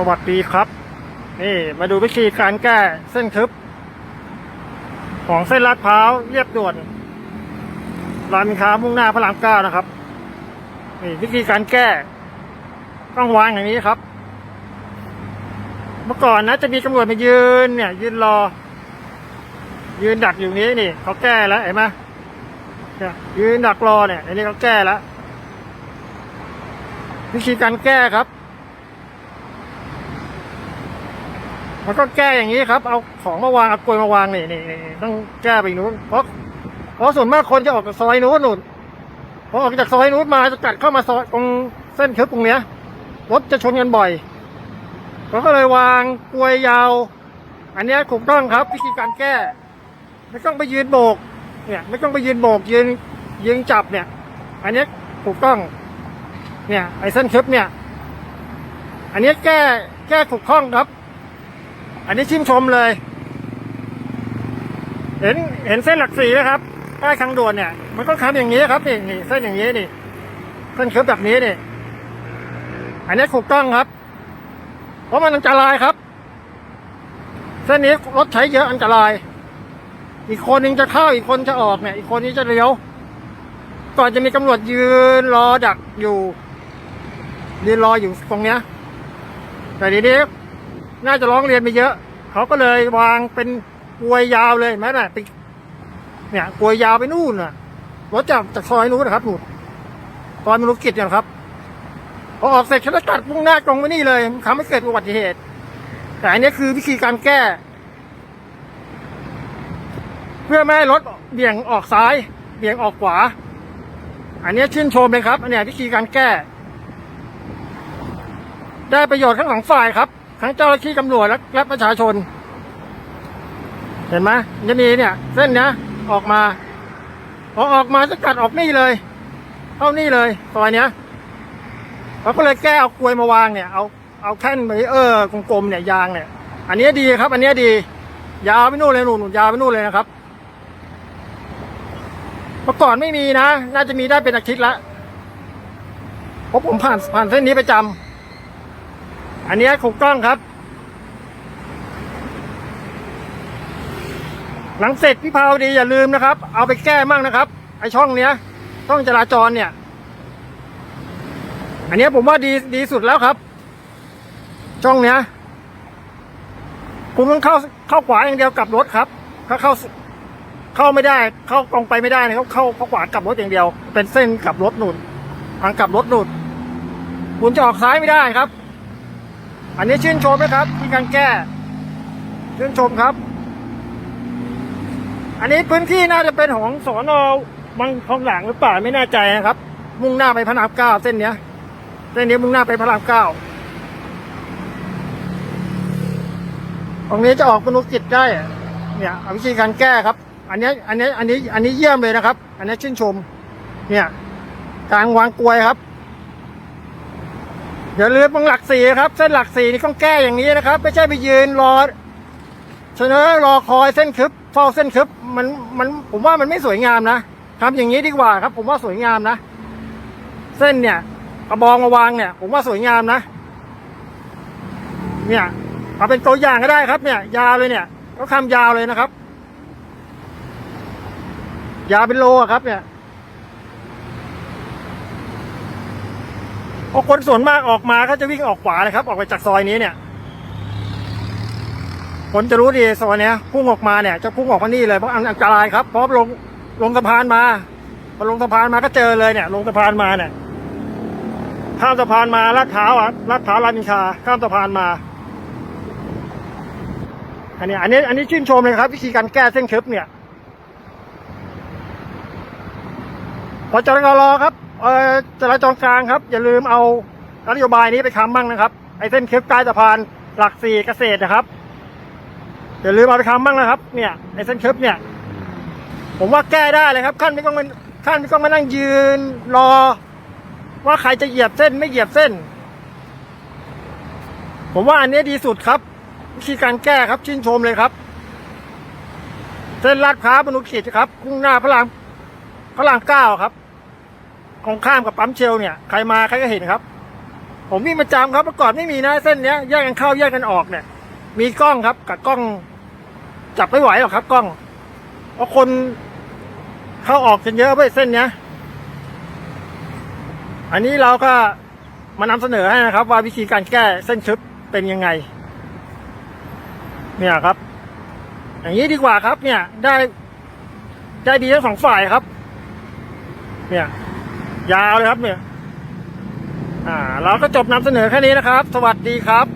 สวัสดีครับ นี่มาดูวิธีการแก้เส้นทึบ ของเส้นลาดพร้าวเรียบด่วนรามอินทรามุ่งหน้าพระรามเก้านะครับ นี่วิธีการแก้ต้องวางอย่างนี้ครับ เมื่อก่อนนะจะมีตำรวจมายืนเนี่ย ยืนรอ ยืนดักอยู่นี้นี่เขาแก้แล้วเห็นไหมเนี่ยยืนดักรอเนี่ยอันนี้เขาแก้แล้ววิธีการแก้ครับ มันก็แก้อย่างนี้ครับ เอาของมาวางเอากลวยมาวางนี่นี่นี่ต้องแก้ไปนู้นเพราะเพราะส่วนมากคนจะออกจากซอยนู้นนู่นพอออกจากซอยนู้นมาจะกัดเข้ามาซอยตรงเส้นทึบตรงเนี้ยรถจะชนกันบ่อยเขาก็เลยวางกลวยยาว อันนี้ถูกต้องครับวิธีการแก้ ไม่ต้องไปยืนโบก เนี่ย ไม่ต้องไปยืนโบกยืนยืนจับเนี่ย อันนี้ถูกต้อง เนี่ยไอ้เส้นทึบเนี่ย อันนี้แก้แก้ถูกต้องครับ อันนี้ชื่นชมเลย เห็นเห็นเส้นหลักสีนะครับใต้ทางด่วนเนี่ย มันก็ทำอย่างนี้ครับนี่นี่เส้นอย่างนี้นี่เส้นทึบแบบนี้นี่ อันนี้ถูกต้องครับ เพราะมันอันตรายครับ เส้นนี้รถใช้เยอะอันตราย อีกคนนึงจะเข้าอีกคนจะออกเนี่ย อีกคนนี้จะเลี้ยว ก่อนจะมีตำรวจยืนรอดักอยู่ยืนรออยู่ตรงเนี้ยแต่ทีนี้น่าจะร้องเรียนไปเยอะ เขาก็เลยวางเป็นกลวยยาวเลยแม้แต่ติเนี่ยกลวยยาวไปนู่นน่ะรถจากจากซอยนู้นนะครับนู่นซอยมรุกิจเนี่ยครับพอออกเสร็จฉันก็ตัดมุ่งหน้าตรงไปนี่เลยทำให้เกิดอุบัติเหตุ แต่อันนี้คือวิธีการแก้ เพื่อไม่ให้รถเบี่ยงออกซ้าย เบี่ยงออกขวา อันนี้ชื่นชมเลยครับ อันนี้วิธีการแก้ ได้ประโยชน์ทั้งสองฝ่ายครับ ทั้งเจ้าหน้าที่ตำรวจและประชาชน เห็นไหมจะมีเนี่ย เส้นเนี้ยออกมาพอออกมาจะกัดออกนี่เลยเข้านี่เลยซอยเนี้ยเราก็เลยแก้เอากลวยมาวางเนี่ย เอาเอาแท่นเบรเออกลมๆเนี่ยยางเนี่ย อันนี้ดีครับ อันนี้ดี ยาวไปนู่นเลยหนุนยาวไปนู่นเลยนะครับเมื่อก่อนไม่มีนะ น่าจะมีได้เป็นอาทิตย์ละเพราะผมผ่านผ่านเส้นนี้ประจำ อันนี้ถูกต้องครับ หลังเสร็จพี่พาวดีอย่าลืมนะครับ เอาไปแก้มั่งนะครับ ไอช่องเนี้ยช่องจราจรเนี่ย อันนี้ผมว่าดีดีสุดแล้วครับ ช่องเนี้ยคุณต้องเข้าเข้าขวาอย่างเดียวกลับรถครับ ถ้าเข้าเข้าไม่ได้ เข้ากองไปไม่ได้นะครับเข้าเข้าขวากลับรถอย่างเดียว เป็นเส้นกลับรถหนุนทางกลับรถหนุนคุณจะออกซ้ายไม่ได้ครับ อันนี้ชื่นชมนะครับที่การแก้ ชื่นชมครับ อันนี้พื้นที่น่าจะเป็นของสอนอบางทองหลังหรือเปล่าไม่แน่ใจนะครับ มุ่งหน้าไปพระรามเก้าเส้นเนี้ยเส้นนี้มุ่งหน้าไปพระรามเก้าตรงนี้จะออกมนุษย์กิจได้ เนี่ยเอาวิธีการแก้ครับ อันนี้อันนี้อันนี้อันนี้เยี่ยมเลยนะครับ อันนี้ชื่นชม เนี่ย กลางวางกลวยครับ อย่าลืมตรงหลักสี่ครับ เส้นหลักสี่นี่ต้องแก้อย่างนี้นะครับ ไม่ใช่ไปยืนรอเสนอรอคอยเส้นคึบเฝ้าเส้นคึบมันมันผมว่ามันไม่สวยงามนะทำอย่างนี้ดีกว่าครับ ผมว่าสวยงามนะ เส้นเนี่ยกระบองมาวางเนี่ย ผมว่าสวยงามนะ เนี่ยเอาเป็นตัวอย่างก็ได้ครับ เนี่ย ยาวเลยเนี่ย ก็คำยาวเลยนะครับ ยาวเป็นโลครับเนี่ย เพราะคนส่วนมากออกมาก็จะวิ่งออกขวาเลยครับ ออกไปจากซอยนี้เนี่ยคนจะรู้ดีซอยเนี้ยพุ่งออกมาเนี่ยจะพุ่งออกมานี่เลยเพราะอันตรายครับเพราะลงลงสะพานมาพอลงสะพานมาก็เจอเลยเนี่ย ลงสะพานมาเนี่ยข้ามสะพานมาลาดเท้าอะลาดเท้าวรามอินทราข้ามสะพานมา อันนี้ อันนี้ อันนี้ชื่นชมเลยครับ วิธีการแก้เส้นทึบเนี่ยพอจราจรครับ เอ่อจราจรกลางครับ อย่าลืมเอานโยบายนี้ไปทำบ้างนะครับ ไอเส้นทึบใต้สะพานหลักสี่เกษตรนะครับอย่าลืมเอาไปทำบ้างนะครับ เนี่ยไอเส้นทึบเนี่ย ผมว่าแก้ได้เลยครับขั้นไม่ต้องมาขั้นไม่ต้องมานั่งยืนรอ ว่าใครจะเหยียบเส้นไม่เหยียบเส้น ผมว่าอันนี้ดีสุดครับวิธีการแก้ครับชื่นชมเลยครับ เส้นลาดพร้าวมนุษย์ขีดครับมุ่งหน้าพระรามพระรามเก้าครับ ของข้ามกับปั๊มเชลเนี่ยใครมาใครก็เห็นครับ ผมมีประจำครับเมื่อก่อนไม่มีนะเส้นเนี้ยแยกกันเข้าแยกกันออกเนี่ย มีกล้องครับกับกล้อง จับไม่ไหวหรอกครับ กล้องเพราะคนเข้าออกกันเยอะไปเส้นเนี้ย อันนี้เราก็มานำเสนอให้นะครับ ว่าวิธีการแก้เส้นชึบเป็นยังไง เนี่ยครับ อย่างนี้ดีกว่าครับ เนี่ยได้ได้ดีทั้งสองฝ่ายครับ เนี่ย ยาวเลยครับเนี่ย อ่า เราก็จบนำเสนอแค่นี้นะครับ สวัสดีครับ